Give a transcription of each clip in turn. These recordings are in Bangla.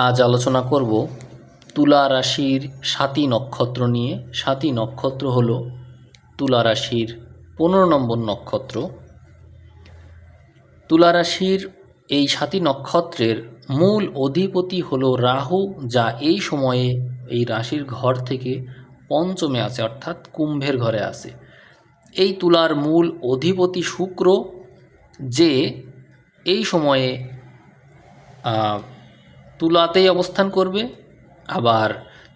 আজ আলোচনা করব তুলা রাশির সাতই নক্ষত্র নিয়ে। সাতই নক্ষত্র হল তুলা রাশির পনেরো নম্বর নক্ষত্র। তুলা রাশির এই সাতই নক্ষত্রের মূল অধিপতি হলো রাহু, যা এই সময়ে এই রাশির ঘর থেকে পঞ্চমে আছে, অর্থাৎ কুম্ভের ঘরে আছে। এই তুলার মূল অধিপতি শুক্র, যে এই সময়ে তুলাতেই অবস্থান করবে, আবার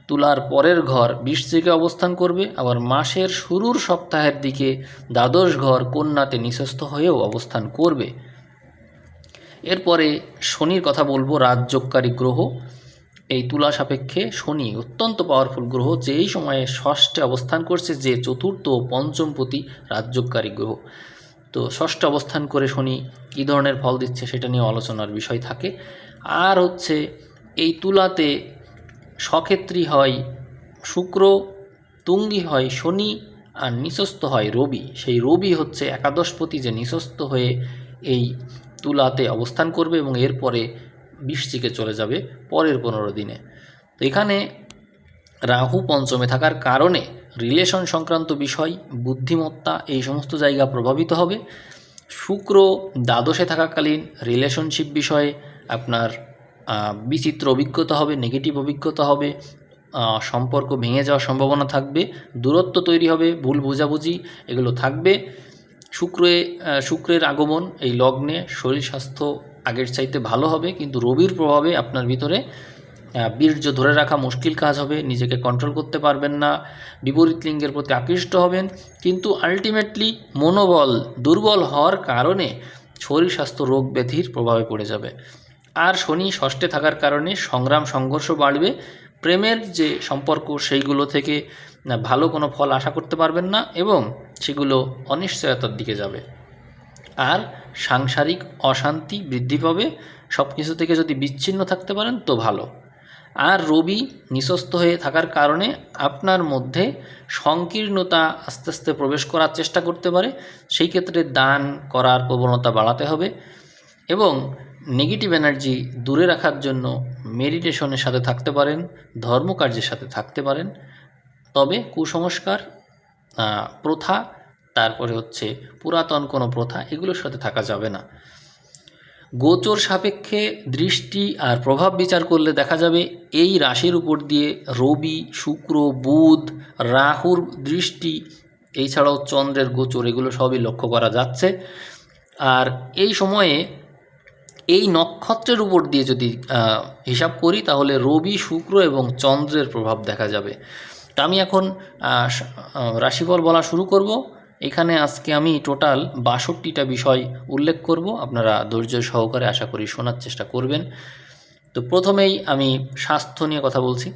তুলার পরের ঘর বৃশ্চিকে অবস্থান করবে, আবার মাসের শুরুর সপ্তাহের দিকে দ্বাদশ ঘর কন্যাতে নিঃস্ত হয়েও অবস্থান করবে। এরপরে শনির কথা বলব, রাজযোগকারী গ্রহ। এই তুলা সাপেক্ষে শনি অত্যন্ত পাওয়ারফুল গ্রহ যে এই সময়ে ষষ্ঠে অবস্থান করছে, যে চতুর্থ ও পঞ্চমপতি রাজযোগকারী গ্রহ। তো ষষ্ঠ অবস্থান করে শনি কী ধরনের ফল দিচ্ছে সেটা নিয়ে আলোচনার বিষয় থাকে। আর হচ্ছে এই তুলাতে সক্ষেত্রী হয় শুক্র, তুঙ্গি হয় শনি আর নিঃস্ত হয় রবি। সেই রবি হচ্ছে একাদশপতি যে নিঃস্ত হয়ে এই তুলাতে অবস্থান করবে এবং এরপরে বৃশ্চিকে চলে যাবে পরের পনেরো দিনে। তো এখানে রাহু পঞ্চমে থাকার কারণে রিলেশন সংক্রান্ত বিষয়, বুদ্ধিমত্তা এই সমস্ত জায়গা প্রভাবিত হবে। শুক্র দ্বাদশে থাকাকালীন রিলেশনশিপ বিষয়ে আপনার বিচিত্র অভিজ্ঞতা হবে নেগেটিভ অভিজ্ঞতা হবে সম্পর্ক ভেঙে যাওয়ার সম্ভাবনা থাকবে, দূরত্ব তৈরি হবে, ভুল বোঝাবুঝি এগুলো থাকবে। শুক্রে শুক্রের আগমন এই লগ্নে শরীর স্বাস্থ্য আগের চাইতে ভালো হবে, কিন্তু রবির প্রভাবে আপনার ভিতরে বীর্য ধরে রাখা মুশকিল কাজ হবে, নিজেকে কন্ট্রোল করতে পারবেন না, বিপরীত লিঙ্গের প্রতি আকৃষ্ট হবেন, কিন্তু আলটিমেটলি মনোবল দুর্বল হওয়ার কারণে শরীর স্বাস্থ্য রোগ ব্যাধির প্রভাবে পড়ে যাবে। আর শনি ষষ্ঠে থাকার কারণে সংগ্রাম সংঘর্ষ বাড়বে। প্রেমের যে সম্পর্ক, সেইগুলো থেকে ভালো কোনো ফল আশা করতে পারবেন না এবং সেগুলো অনিশ্চয়তার দিকে যাবে। আর সাংসারিক অশান্তি বৃদ্ধি পাবে। সব কিছু থেকে যদি বিচ্ছিন্ন থাকতে পারেন, তো ভালো। আর রবি নিঃস্ত হয়ে থাকার কারণে আপনার মধ্যে সংকীর্ণতা আস্তে আস্তে প্রবেশ করার চেষ্টা করতে পারে। সেই ক্ষেত্রে দান করার প্রবণতা বাড়াতে হবে এবং নেগেটিভ এনার্জি দূরে রাখার জন্য মেডিটেশনের সাথে থাকতে পারেন, ধর্মকার্যের সাথে থাকতে পারেন। তবে কুসংস্কার প্রথা, তারপরে হচ্ছে পুরাতন কোনো প্রথা, এগুলোর সাথে থাকা যাবে না। গোচর সাপেক্ষে দৃষ্টি আর প্রভাব বিচার করলে দেখা যাবে এই রাশির উপর দিয়ে রবি, শুক্র, বুধ, রাহুর দৃষ্টি, এছাড়াও চন্দ্রের গোচর, এগুলো সবই লক্ষ্য করা যাচ্ছে। আর এই সময়ে এই নক্ষত্রের উপর দিয়ে যদি হিসাব করি, তাহলে রবি, শুক্র এবং চন্দ্রের প্রভাব দেখা যাবে। তা আমি এখন রাশিফল বলা শুরু করব। এখানে আজকে আমি টোটাল বাষট্টিটা বিষয় উল্লেখ করব। আপনারা ধৈর্য সহকারে আশা করি শোনার চেষ্টা করবেন। তো প্রথমেই আমি স্বাস্থ্য নিয়ে কথা বলছি।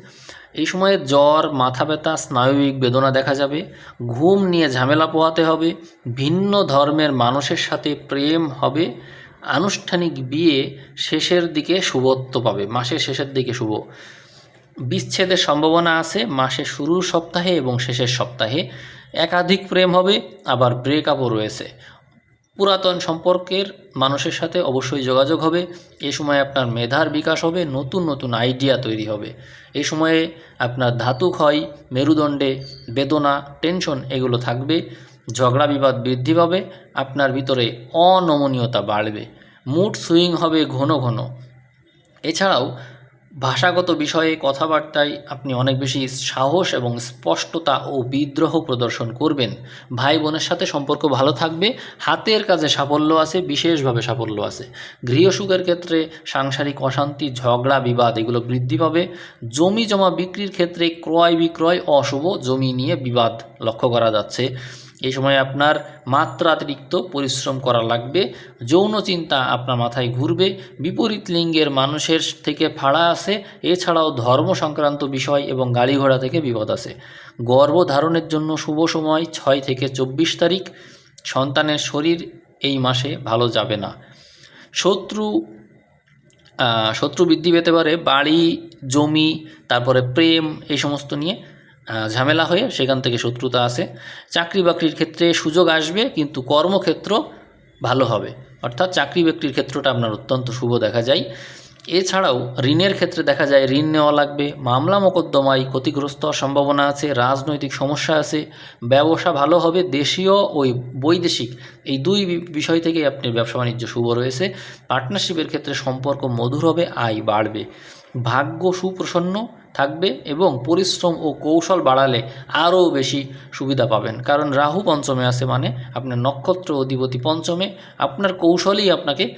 এই সময়ে জ্বর, মাথা ব্যথা, স্নায়বিক বেদনা দেখা যাবে। ঘুম নিয়ে ঝামেলা পোহাতে হবে। ভিন্ন ধর্মের মানুষের সাথে প্রেম হবে। আনুষ্ঠানিক বিয়ে শেষের দিকে শুভত্ব পাবে, মাসের শেষের দিকে শুভ। বিচ্ছেদের সম্ভাবনা আছে, মাসের শুরুর সপ্তাহে এবং শেষের সপ্তাহে। একাধিক প্রেম হবে, আবার ব্রেকআপও রয়েছে। পুরাতন সম্পর্কের মানুষের সাথে অবশ্যই যোগাযোগ হবে। এ সময় আপনার মেধার বিকাশ হবে, নতুন নতুন আইডিয়া তৈরি হবে। এই সময়ে আপনার ধাতু ক্ষয় মেরুদণ্ডে বেদনা টেনশন এগুলো থাকবে। ঝগড়া বিবাদ বৃদ্ধি পাবে, আপনার ভিতরে অনমনীয়তা বাড়বে। মুড সুইং হবে ঘন ঘন। এছাড়াও ভাষাগত বিষয়ে কথাবার্তায় আপনি অনেক বেশি সাহস এবং স্পষ্টতা ও বিদ্রোহ প্রদর্শন করবেন। ভাই বোনের সাথে সম্পর্ক ভালো থাকবে, হাতের কাজে সাফল্য আছে, বিশেষভাবে সাফল্য আছে। গৃহসুখের ক্ষেত্রে সাংসারিক অশান্তি, ঝগড়া, বিবাদ এগুলো বৃদ্ধি পাবে। জমি জমা বিক্রির ক্ষেত্রে ক্রয় বিক্রয় অশুভ, জমি নিয়ে বিবাদ লক্ষ্য করা যাচ্ছে। এই সময় আপনার মাত্রাতিরিক্ত পরিশ্রম করা লাগবে, যৌন চিন্তা আপনার মাথায় ঘুরবে, বিপরীত লিঙ্গের মানুষের থেকে ফাড়া আছে, এছাড়াও ধর্ম সংক্রান্ত বিষয় এবং গাড়ি ঘোড়া থেকে বিপদ আছে। গর্ভধারণের জন্য শুভ সময় ছয় থেকে চব্বিশ তারিখ, সন্তানের শরীর এই মাসে ভালো যাবে না। শত্রু শত্রু বৃদ্ধি পেতে পারে, বাড়ি, জমি, তারপরে প্রেম, এই সমস্ত নিয়ে ঝামেলা হয়ে সেখান থেকে শত্রুতা আসে। চাকরি বাকরির ক্ষেত্রে সুযোগ আসবে, কিন্তু কর্মক্ষেত্র ভালো হবে। অর্থাৎ চাকরি বাকরির ক্ষেত্রটা আপনার অত্যন্ত শুভ দেখা যায়। এছাড়াও ঋণের ক্ষেত্রে দেখা যায় ঋণ নেওয়া লাগবে। মামলা মোকদ্দমায় ক্ষতিগ্রস্ত হওয়ার সম্ভাবনা আছে, রাজনৈতিক সমস্যা আছে, ব্যবসা ভালো হবে, দেশীয় ওই বৈদেশিক এই দুই বিষয় থেকেই আপনি ব্যবসা বাণিজ্য শুভ রয়েছে। পার্টনারশিপের ক্ষেত্রে সম্পর্ক মধুর হবে, আয় বাড়বে। ভাগ্য সুপ্রসন্ন থাকবে এবং পরিশ্রম ও কৌশল বাড়ালে আরও বেশি সুবিধা পাবেন। কারণ রাহু পঞ্চমে আছে মানে আপনার নক্ষত্র অধিপতি পঞ্চমে আপনার কৌশলই আপনাকে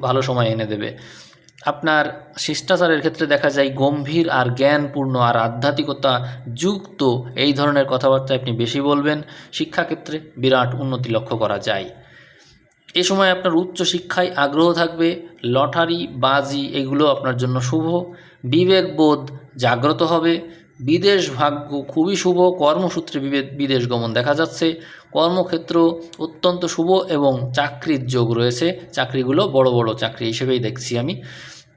ভালো সময় এনে দেবে। আপনার শিষ্টাচারের ক্ষেত্রে দেখা যায় গম্ভীর আর জ্ঞানপূর্ণ আর আধ্যাত্মিকতা যুক্ত এই ধরনের কথাবার্তা আপনি বেশি বলবেন। শিক্ষাক্ষেত্রে বিরাট উন্নতি লক্ষ্য করা যায়। এ সময় আপনার উচ্চ শিক্ষায় আগ্রহ থাকবে, লটারি, বাজি এগুলো আপনার জন্য শুভ বিবেকবোধ জাগ্রত হবে, বিদেশ ভাগ্য খুবই শুভ, কর্মসূত্রে বিদেশ গমন দেখা যাচ্ছে, কর্মক্ষেত্র অত্যন্ত শুভ এবং চাকরির যোগ রয়েছে, চাকরিগুলো বড় বড় চাকরি হিসেবেই দেখছি আমি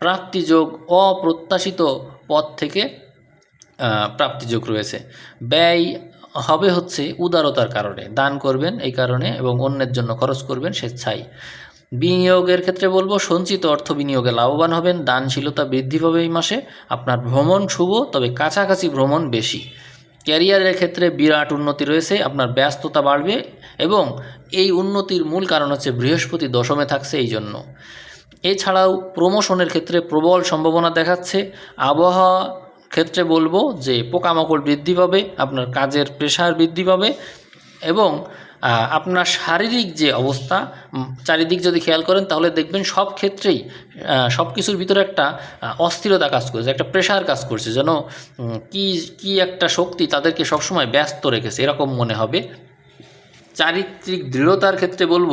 প্রাপ্তিযোগ অপ্রত্যাশিত পদ থেকে প্রাপ্তিযোগ রয়েছে, ব্যয় হবে হচ্ছে উদারতার কারণে। দান করবেন এই কারণে এবং অন্যের জন্য খরচ করবেন স্বেচ্ছায়। বিনিয়োগের ক্ষেত্রে বলব, সঞ্চিত অর্থ বিনিয়োগে লাভবান হবেন, দানশীলতা বৃদ্ধি পাবে এই মাসে। আপনার ভ্রমণ শুভ, তবে কাছাকাছি ভ্রমণ বেশি। ক্যারিয়ারের ক্ষেত্রে বিরাট উন্নতি রয়েছে, আপনার ব্যস্ততা বাড়বে এবং এই উন্নতির মূল কারণ হচ্ছে বৃহস্পতি দশমে থাকছে এই জন্য। এছাড়াও প্রমোশনের ক্ষেত্রে প্রবল সম্ভাবনা দেখাচ্ছে। আবহাওয়া ক্ষেত্রে বলব যে পোকামাকড় বৃদ্ধি পাবে, আপনার কাজের প্রেশার বৃদ্ধি পাবে এবং আপনার শারীরিক যে অবস্থা চারিদিক যদি খেয়াল করেন তাহলে দেখবেন সব ক্ষেত্রেই সব কিছুর ভিতরে একটা অস্থিরতা কাজ করছে, একটা প্রেশার কাজ করছে, যেন কি কি একটা শক্তি তাদেরকে সবসময় ব্যস্ত রেখেছে, এরকম মনে হবে। চারিত্রিক দৃঢ়তার ক্ষেত্রে বলব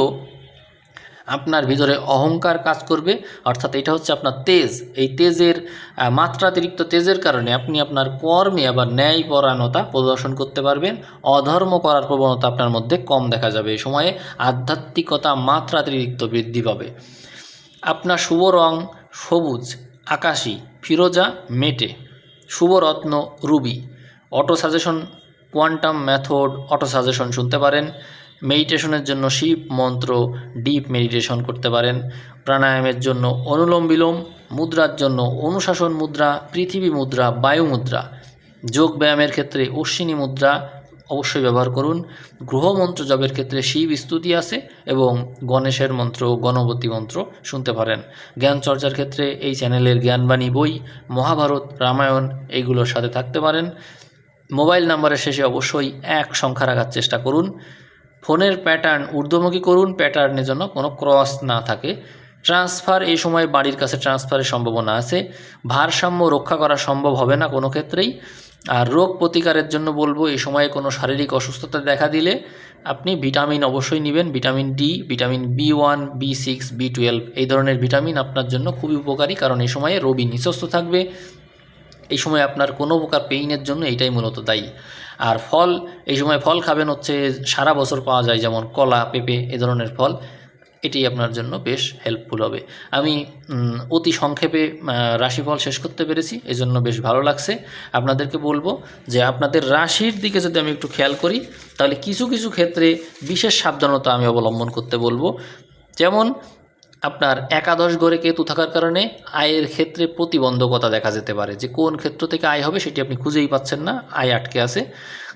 আপনার ভিতরে অহংকার কাজ করবে, অর্থাৎ এটা হচ্ছে আপনার তেজ। এই তেজের মাত্রাতিরিক্ত তেজের কারণে আপনি আপনার কর্মে আবার ন্যায়পরায়ণতা প্রদর্শন করতে পারবেন, অধর্ম করার প্রবণতা আপনার মধ্যে কম দেখা যাবে। এই সময়ে আধ্যাত্মিকতা মাত্রাতিরিক্ত বৃদ্ধি পাবে। আপনার শুভ রং সবুজ, আকাশি, ফিরোজা মেটে, শুভ রত্ন ruby. Auto suggestion, quantum method auto suggestion শুনতে পারেন। মেডিটেশনের জন্য শিব মন্ত্র, ডিপ মেডিটেশন করতে পারেন। প্রাণায়ামের জন্য অনুলোম বিলোম, মুদ্রার জন্য অনুশাসন মুদ্রা, পৃথিবী মুদ্রা, বায়ু মুদ্রা। যোগ ব্যায়ামের ক্ষেত্রে অশ্বিনী মুদ্রা অবশ্যই ব্যবহার করুন। গ্রহমন্ত্র জবের ক্ষেত্রে শিব স্তুতি আছে এবং গণেশের মন্ত্র, গণপতি মন্ত্র শুনতে পারেন। জ্ঞান চর্চার ক্ষেত্রে এই চ্যানেলের জ্ঞানবাণী বই, মহাভারত, রামায়ণ এইগুলোর সাথে থাকতে পারেন। মোবাইল নাম্বারের শেষে অবশ্যই এক সংখ্যা রাখার চেষ্টা করুন। ফোনের প্যাটার্ন ঊর্ধ্বমুখী করুন প্যাটার্নের জন্য কোনো ক্রস না থাকে। ট্রান্সফার এই সময় বাড়ির কাছে ট্রান্সফারের সম্ভাবনা আছে। ভারসাম্য রক্ষা করা সম্ভব হবে না কোনো ক্ষেত্রেই। আর রোগ প্রতিকারের জন্য বলব, এই সময়ে কোনো শারীরিক অসুস্থতা দেখা দিলে আপনি ভিটামিন অবশ্যই নেবেন। Vitamin D vitamin B one B six B twelve এই ধরনের ভিটামিন আপনার জন্য খুবই উপকারী, কারণ এই সময়ে রবি নিঃস্বস্ত থাকবে। এই সময় আপনার কোনো প্রকার পেইনের জন্য, এইটাই মূলত দায়ী। আর ফল, এই সময় ফল খাবেন হচ্ছে, সারা বছর পাওয়া যায় যেমন কলা, পেঁপে, এ ধরনের ফল। এটি আপনার জন্য বেশ হেল্পফুল হবে। আমি অতি সংক্ষেপে রাশিফল শেষ করতে পেরেছি, এজন্য বেশ ভালো লাগছে। আপনাদেরকে বলব যে আপনাদের রাশির দিকে যদি আমি একটু খেয়াল করি, তাহলে কিছু কিছু ক্ষেত্রে বিশেষ সাবধানতা আমি অবলম্বন করতে বলব। যেমন আপনার একাদশ ঘরে কেতু থাকার কারণে আয়ের ক্ষেত্রে প্রতিবন্ধকতা দেখা যেতে পারে যে কোন ক্ষেত্র থেকে আয় হবে সেটি আপনি খুঁজেই পাচ্ছেন না, আয় আটকে আছে।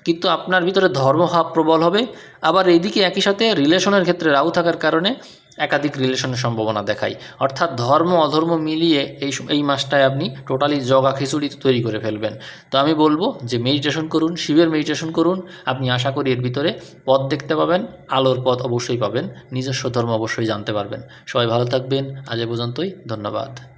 কিন্তু আপনার ভিতরে ধর্মভাব প্রবল হবে। আবার এইদিকে একই সাথে রিলেশনের ক্ষেত্রে রাহু থাকার কারণে একাধিক রিলেশনের সম্ভাবনা দেখায়। অর্থাৎ ধর্ম, অধর্ম মিলিয়ে এই এই মাসটায় আপনি টোটালি জগা খিচুড়ি তৈরি করে ফেলবেন। তো আমি বলব যে মেডিটেশন করুন, শিবের মেডিটেশন করুন। আপনি আশা করি এর ভিতরে পথ দেখতে পাবেন, আলোর পথ অবশ্যই পাবেন, নিজস্ব ধর্ম অবশ্যই জানতে পারবেন। সবাই ভালো থাকবেন, আজ এ পর্যন্তই, ধন্যবাদ।